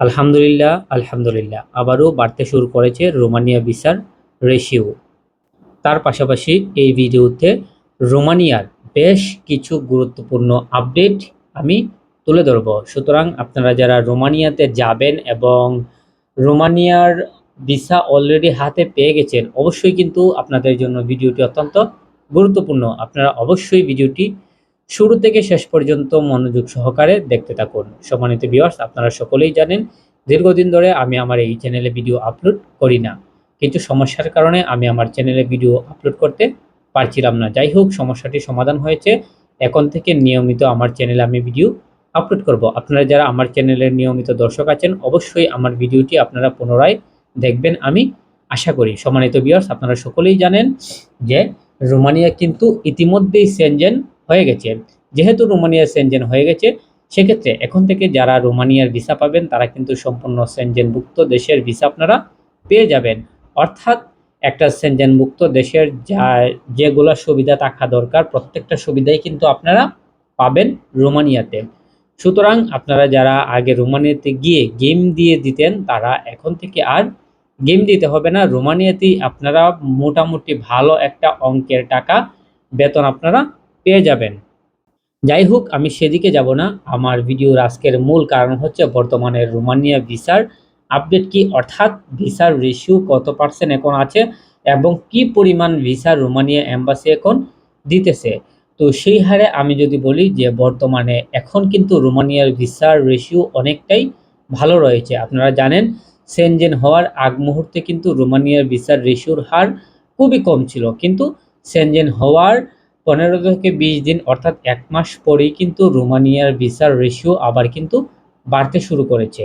আলহামদুলিল্লাহ আলহামদুলিল্লাহ। আবারও বাড়তে শুরু করেছে রোমানিয়া ভিসার রেশিও। তার পাশাপাশি এই ভিডিওতে রোমানিয়ার বেশ কিছু গুরুত্বপূর্ণ আপডেট আমি তুলে ধরব। সুতরাং আপনারা যারা রোমানিয়াতে যাবেন এবং রোমানিয়ার ভিসা অলরেডি হাতে পেয়ে গেছেন, অবশ্যই কিন্তু আপনাদের জন্য ভিডিওটি অত্যন্ত গুরুত্বপূর্ণ। আপনারা অবশ্যই ভিডিওটি শুরু থেকে শেষ পর্যন্ত মনোযোগ সহকারে দেখতে থাকুন। সম্মানিত ভিউয়ার্স আপনারা সকলেই জানেন, দীর্ঘদিন ধরে আমি আমার এই চ্যানেলে ভিডিও আপলোড করি না। কিন্তু সমস্যার কারণে আমি আমার চ্যানেলে ভিডিও আপলোড করতে পারছিলাম না। যাই হোক সমস্যাটি সমাধান হয়েছে। এখন থেকে নিয়মিত আমার চ্যানেলে আমি ভিডিও আপলোড করব। আপনারা যারা আমার চ্যানেলের নিয়মিত দর্শক আছেন, অবশ্যই আমার ভিডিওটি আপনারা পুনরায় দেখবেন আমি আশা করি। সম্মানিত ভিউয়ার্স আপনারা সকলেই জানেন যে রোমানিয়া কিন্তু ইতিমধ্যেই সেনজেন হয়ে গেছে। যেহেতু রোমানিয়া সেনজেন হয়ে গেছে, সেক্ষেত্রে এখন থেকে যারা রোমানিয়ার ভিসা পাবেন, তারা কিন্তু সম্পূর্ণ সেনজেনভুক্ত দেশের ভিসা আপনারা পেয়ে যাবেন। অর্থাৎ একটা সেনজেনভুক্ত দেশের যা, যেগুলো সুবিধা থাকা দরকার, প্রত্যেকটা সুবিধাই কিন্তু আপনারা পাবেন রোমানিয়াতে। সুতরাং আপনারা যারা আগে রোমানিয়াতে গিয়ে গেম দিয়ে দিতেন, তারা এখন থেকে আর গেম দিতে হবে না। রোমানিয়াতেই আপনারা মোটামুটি ভালো একটা অঙ্কের টাকা, বেতন আপনারা পেয়ে যাবেন। যাই হোক, আমি সেদিকে যাব না। আমার ভিডিওর আজকের মূল কারণ হচ্ছে বর্তমানে রোমানিয়া ভিসার আপডেট কি? অর্থাৎ ভিসার রেশিও কত পার্সেন্ট এখন আছে এবং কি পরিমাণ ভিসা রোমানিয়া এম্বাসি এখন দিতেছে? তো সেই হারে আমি যদি বলি যে বর্তমানে এখন কিন্তু রোমানিয়ার ভিসার রেশিও অনেকটাই ভালো রয়েছে। আপনারা জানেন সেনজেন হওয়ার আগ মুহূর্তে কিন্তু রোমানিয়ার ভিসার রেশিওর হার খুবই কম ছিল। কিন্তু সেনজেন হওয়ার পনেরো থেকে বিশ দিন, অর্থাৎ এক মাস পরেই কিন্তু রোমানিয়ার ভিসার রেশিও আবার কিন্তু বাড়তে শুরু করেছে।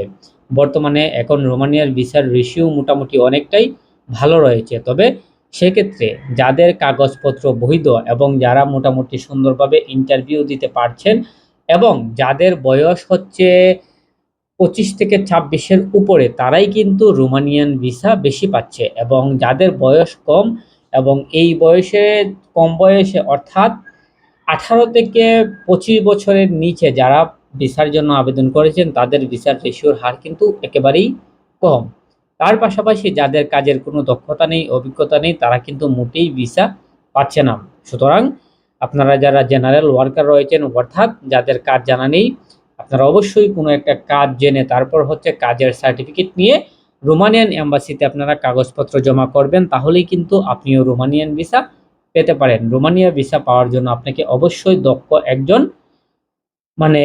বর্তমানে এখন রোমানিয়ার ভিসার রেশিও মোটামুটি অনেকটাই ভালো রয়েছে। তবে সেক্ষেত্রে যাদের কাগজপত্র বৈধ এবং যারা মোটামুটি সুন্দরভাবে ইন্টারভিউ দিতে পারছেন এবং যাদের বয়স হচ্ছে পঁচিশ থেকে ছাব্বিশের উপরে, তারাই কিন্তু রোমানিয়ান ভিসা বেশি পাচ্ছে এবং যাদের বয়স কম এবং এই বয়সে, কম বয়সে অর্থাৎ আঠারো থেকে পঁচিশ বছরের নিচে যারা ভিসার জন্য আবেদন করেছেন, তাদের ভিসার রেশিওর হার কিন্তু একেবারেই কম। তার পাশাপাশি যাদের কাজের কোনো দক্ষতা নেই, অভিজ্ঞতা নেই, তারা কিন্তু মোটেই ভিসা পাচ্ছে না। সুতরাং আপনারা যারা জেনারেল ওয়ার্কার রয়েছেন, অর্থাৎ যাদের কাজ জানা নেই, আপনারা অবশ্যই কোনো একটা কাজ জেনে, তারপর হচ্ছে কাজের সার্টিফিকেট নিয়ে রোমানিয়ান এম্বাসিতে আপনারা কাগজপত্র জমা করবেন, তাহলেই কিন্তু আপনিও রোমানিয়ান ভিসা পেতে পারেন। রোমানিয়া ভিসা পাওয়ার জন্য আপনাকে অবশ্যই দক্ষ একজন মানে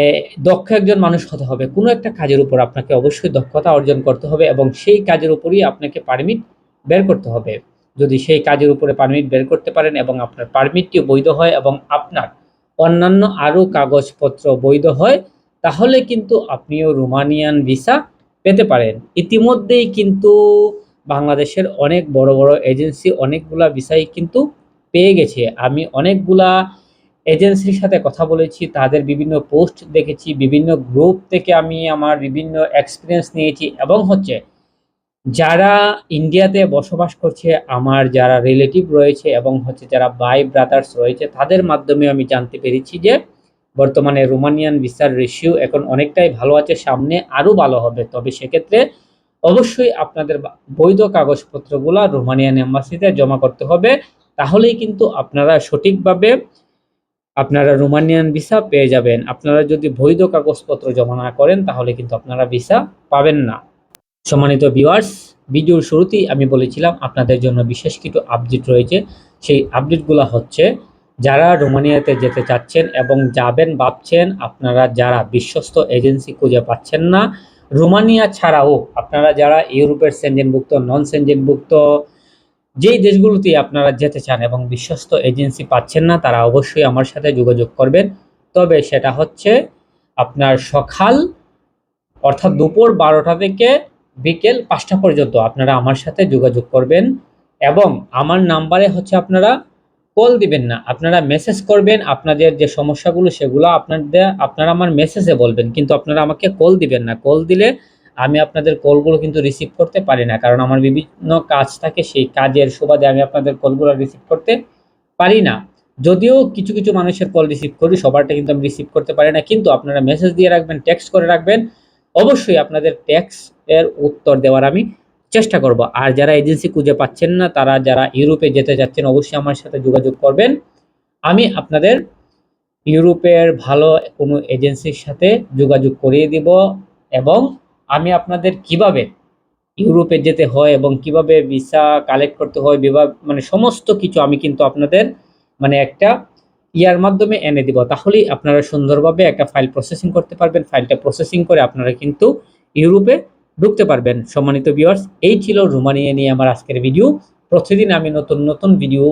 দক্ষ একজন মানুষ হতে হবে। কোনো একটা কাজের উপর আপনাকে অবশ্যই দক্ষতা অর্জন করতে হবে এবং সেই কাজের উপরই আপনাকে পারমিট বের করতে হবে। যদি সেই কাজের উপরে পারমিট বের করতে পারেন এবং আপনার পারমিটটি বৈধ হয় এবং আপনার অন্যান্য আরও কাগজপত্র বৈধ হয়, তাহলে কিন্তু আপনিও রোমানিয়ান ভিসা পেতে পারেন। ইতিমধ্যেই কিন্তু বাংলাদেশের অনেক বড় বড় এজেন্সি অনেকগুলা ভিসাই কিন্তু পেয়ে গেছে। আমি অনেকগুলা এজেন্সির সাথে কথা বলেছি, তাদের বিভিন্ন পোস্ট দেখেছি, বিভিন্ন গ্রুপ থেকে আমি আমার বিভিন্ন এক্সপিরিয়েন্স নিয়েছি এবং হচ্ছে যারা ইন্ডিয়াতে বসবাস করছে, আমার যারা রিলেটিভ রয়েছে এবং হচ্ছে যারা বাই ব্রাদার্স রয়েছে, তাদের মাধ্যমে আমি জানতে পেরেছি যে বর্তমানে রোমানিয়ান ভিসার রেশিও এখন অনেকটাই ভালো আছে, সামনে আরও ভালো হবে। তবে সেক্ষেত্রে অবশ্যই আপনাদের বৈধ কাগজপত্রগুলো রোমানিয়ান এম্বাসিতে জমা করতে হবে। তাহলেই কিন্তু আপনারা সঠিকভাবে আপনারা রোমানিয়ান ভিসা পেয়ে যাবেন। আপনারা যদি বৈধ কাগজপত্র জমা না করেন, তাহলে কিন্তু আপনারা ভিসা পাবেন না। সম্মানিত ভিউয়ার্স ভিডিওর শুরুতেই আমি বলেছিলাম, আপনাদের জন্য বিশেষ কিছু আপডেট রয়েছে। সেই আপডেটগুলো হচ্ছে যারা রোমানিয়াতে যেতে চাচ্ছেন এবং যাবেন ভাবছেন আপনারা যারা বিশ্বস্ত এজেন্সি খুঁজে পাচ্ছেন না, রোমানিয়া ছাড়াও আপনারা যারা ইউরোপের সেনজেনভুক্ত নন সেনজেনভুক্ত যেই দেশগুলোতে আপনারা যেতে চান এবং বিশ্বস্ত এজেন্সি পাচ্ছেন না, তারা অবশ্যই আমার সাথে যোগাযোগ করবেন। তবে সেটা হচ্ছে আপনার সকাল অর্থাৎ দুপুর বারোটা থেকে বিকেল পাঁচটা পর্যন্ত আপনারা আমার সাথে যোগাযোগ করবেন এবং আমার নাম্বারে হচ্ছে আপনারা কল দিবেন না। আপনারা মেসেজ করবেন, আপনাদের যে সমস্যাগুলো সেগুলো আপনাদের, আপনারা আমার মেসেজে বলবেন, কিন্তু আপনারা আমাকে কল দিবেন না। কল দিলে আমি আপনাদের কলগুলো কিন্তু রিসিভ করতে পারি না, কারণ আমার বিভিন্ন কাজ থাকে, সেই কাজের সুবাদে আমি আপনাদের কলগুলো রিসিভ করতে পারি না। যদিও কিছু কিছু মানুষের কল রিসিভ করি, সবারটা কিন্তু আমি রিসিভ করতে পারি না, কিন্তু আপনারা মেসেজ দিয়ে রাখবেন টেক্সট করে রাখবেন, অবশ্যই আপনাদের ট্যাক্স এর উত্তর দেওয়ার আমি চেষ্টা করব। আর যারা এজেন্সি খুঁজে পাচ্ছেন না, তারা যারা ইউরোপে যেতে যাচ্ছেন অবশ্যই আমার সাথে যোগাযোগ করবেন। আমি আপনাদের ইউরোপের ভালো কোনো এজেন্সির সাথে যোগাযোগ করিয়ে দিব এবং আমি আপনাদের কীভাবে ইউরোপে যেতে হয় এবং কীভাবে ভিসা কালেক্ট করতে হয়, বিভাগ মানে সমস্ত কিছু আমি কিন্তু আপনাদের মানে একটা ইয়ার মাধ্যমে এনে দিব। তাহলেই আপনারা সুন্দরভাবে একটা ফাইল প্রসেসিং করতে পারবেন। ফাইলটা প্রসেসিং করে আপনারা কিন্তু ইউরোপে ঢুকতে পারবেন। সম্মানিত ভিউয়ার্স এই ছিল রোমানিয়া নিয়ে আমার আজকের ভিডিও প্রতিদিন আমি নতুন নতুন ভিডিও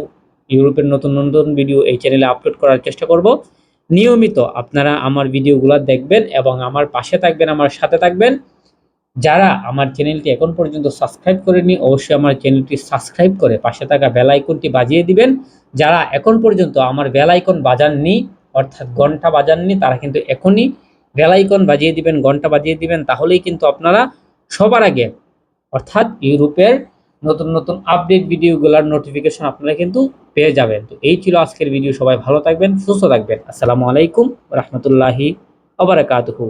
ইউরোপের নতুন নতুন ভিডিও এই চ্যানেলে আপলোড করার চেষ্টা করব। নিয়মিত আপনারা আমার ভিডিওগুলো দেখবেন এবং আমার পাশে থাকবেন, আমার সাথে থাকবেন। যারা আমার চ্যানেলটি এখন পর্যন্ত সাবস্ক্রাইব করেনি অবশ্যই আমার চ্যানেলটি সাবস্ক্রাইব করে পাশে থাকা বেল আইকনটি বাজিয়ে দিবেন। যারা এখন পর্যন্ত আমার বেল আইকন বাজাননি, অর্থাৎ ঘণ্টা বাজাননি, তারা কিন্তু এখনই বেল আইকন বাজিয়ে দিবেন, ঘণ্টা বাজিয়ে দিবেন। তাহলেই কিন্তু আপনারা সবার আগে, অর্থাৎ ইউরোপের নতুন নতুন আপডেট ভিডিওগুলোর নোটিফিকেশন আপনারা কিন্তু পেয়ে যাবেন। তো এই ছিল আজকের ভিডিও সবাই ভালো থাকবেন, সুস্থ থাকবেন। আসসালামু আলাইকুম, রহমতুল্লাহি আবরাকাতুহু